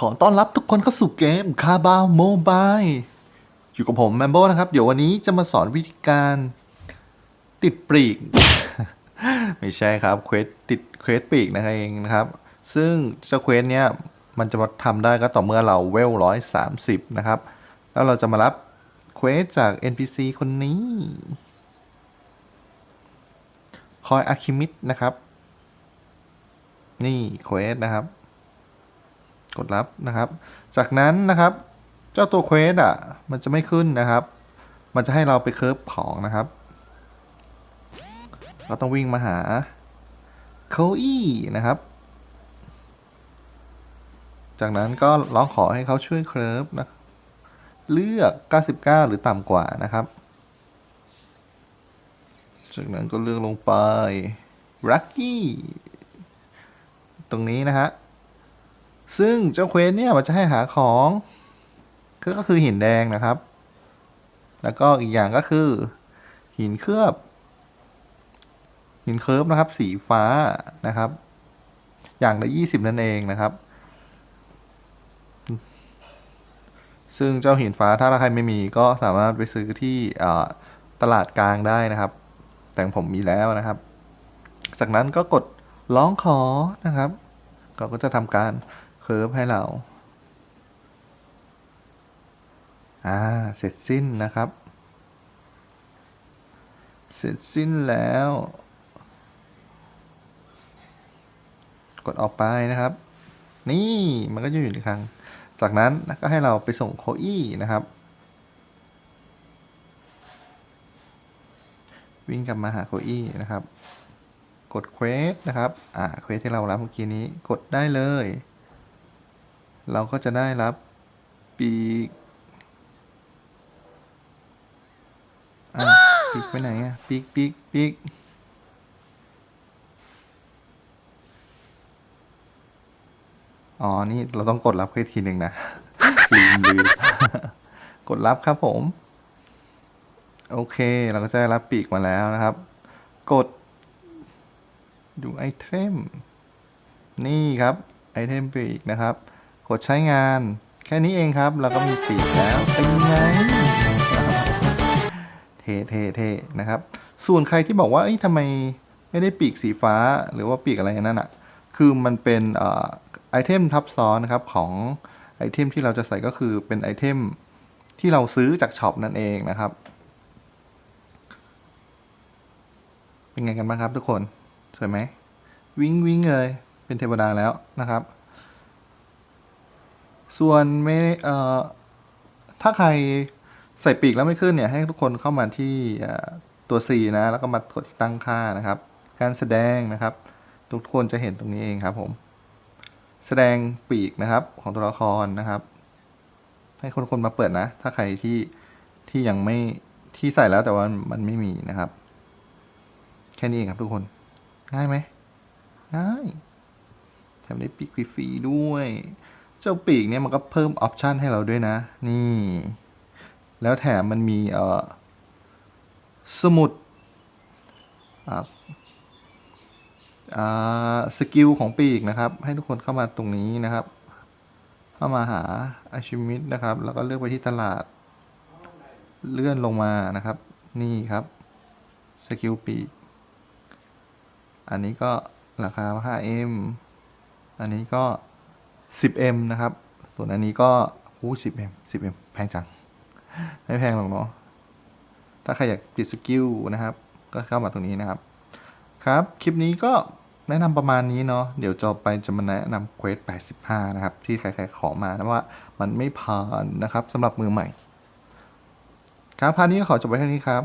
ขอต้อนรับทุกคนเข้าสู่เกมคาบาวโมบายอยู่กับผมแมมโบนะครับ เดี๋ยววันนี้จะมาสอนวิธีการติดปลีก ไม่ใช่ครับเควสติดเควสปีกนะครับเองนะครับ ซึ่งเจ้าเควสเนี้ยมันจะมาทำได้ก็ต่อเมื่อเราเวลร้อยสามสิบนะครับ แล้วเราจะมารับเควสจาก NPC คนนี้คอยอะคิมิดนะครับ นี่เควสนะครับ กดรับนะครับ จากนั้นนะครับ เจ้าตัวเควสอะมันจะไม่ขึ้นนะครับ มันจะให้เราไปเคิร์ฟของนะครับเราต้องวิ่งมาหาโคอี้นะครับ จากนั้นก็ร้องขอให้เขาช่วยเคิร์ฟนะ เลือก 99 หรือต่ำกว่านะครับ จากนั้นก็เลือกลงไปรักกี้ตรงนี้นะฮะ ซึ่งเจ้าเควสเนี่ยมันจะให้หาของก็คือหินแดงนะครับ แล้วก็อีกอย่างก็คือ หินเคลือบ หินเคิร์ฟนะครับ สีฟ้านะครับ อย่างละยี่สิบนั่นเองนะครับ ซึ่งเจ้าหินฟ้าถ้าใครไม่มีก็สามารถไปซื้อที่ตลาดกลางได้นะครับ แต่ผมมีแล้วนะครับ จากนั้นก็กดร้องขอนะครับ ก็จะทำการ คิร์ฟให้เรา อ่า เสร็จสิ้นนะครับ เสร็จสิ้นแล้ว กดออกไปนะครับ นี่มันก็จะอยู่ในครั้ง จากนั้นก็ให้เราไปส่งโคอี้นะครับ วิ่งกลับมาหาโคอี้นะครับ กดเควสนะครับ อ่า เควสที่เรารับเมื่อกี้นี้ กดได้เลย เราก็จะได้รับปีกอ่าปีกไปไหนอะปีกปีกปีกอ๋อ นี่เราต้องกดรับเควสทีหนึ่งนะลืมลืมกดรับครับผม โอเค เราก็จะได้รับปีกมาแล้วนะครับ กด ดูไอเทม นี่ครับ ไอเทมปีกนะครับ กดใช้งาน แค่นี้เองครับแล้วก็มีปีกแล้วเป็นไงเท่เท่เท่นะครับ ส่วนใครที่บอกว่าเอ้ยทำไมไม่ได้ปีกสีฟ้าหรือว่าปีกอะไรนั่นอะ คือมันเป็นอไอเทมทับซ้อนนะครับของไอเทมที่เราจะใส่ก็คือเป็นไอเทมที่เราซื้อจากช็อปนั่นเองนะครับ เป็นไงกันบ้างครับทุกคน สวยไหม วิ่งวิ่งเลย เป็นเทวดาแล้วนะครับ ส่วนไม่เอ่อถ้าใครใส่ปีกแล้วไม่ขึ้นเนี่ยให้ทุกคนเข้ามาที่ตัว C นะ แล้วก็มากดตั้งค่านะครับ การแสดงนะครับ ทุกคนจะเห็นตรงนี้เองครับผม แสดงปีกนะครับของตัวละครนะครับ ให้คนคนมาเปิดนะ ถ้าใครที่ที่ยังไม่ที่ใส่แล้วแต่ว่ามันไม่มีนะครับ แค่นี้เองครับทุกคน ง่ายไหมง่ายแถมได้ปีกฟรีๆด้วย เจ้าปีกเนี่ยมันก็เพิ่มออปชันให้เราด้วยนะ นี่ แล้วแถมมันมีเอ่อสมุดอ่าสกิลของปีกนะครับ ให้ทุกคนเข้ามาตรงนี้นะครับ เข้ามาหาอาชิมิ t นะครับ แล้วก็เลือกไปที่ตลาด เลื่อนลงมานะครับ นี่ครับสกิลปีก อันนี้ก็ราคา 5M อันนี้ก็ 10M นะครับ ส่วนอันนี้ก็หู 10M 10M แพงจัง ไม่แพงหรอกเนาะ ถ้าใครอยากปิดสกิลนะครับ ก็เข้ามาตรงนี้นะครับ ครับ คลิปนี้ก็แนะนำประมาณนี้เนาะ เดี๋ยวจะไปจะมาแนะนำเควส85 นะครับ ที่ใครๆขอมานะว่ามันไม่ผ่านนะครับสำหรับมือใหม่ ครับพาร์ทนี้ก็ขอจบไว้เท่านี้ครับ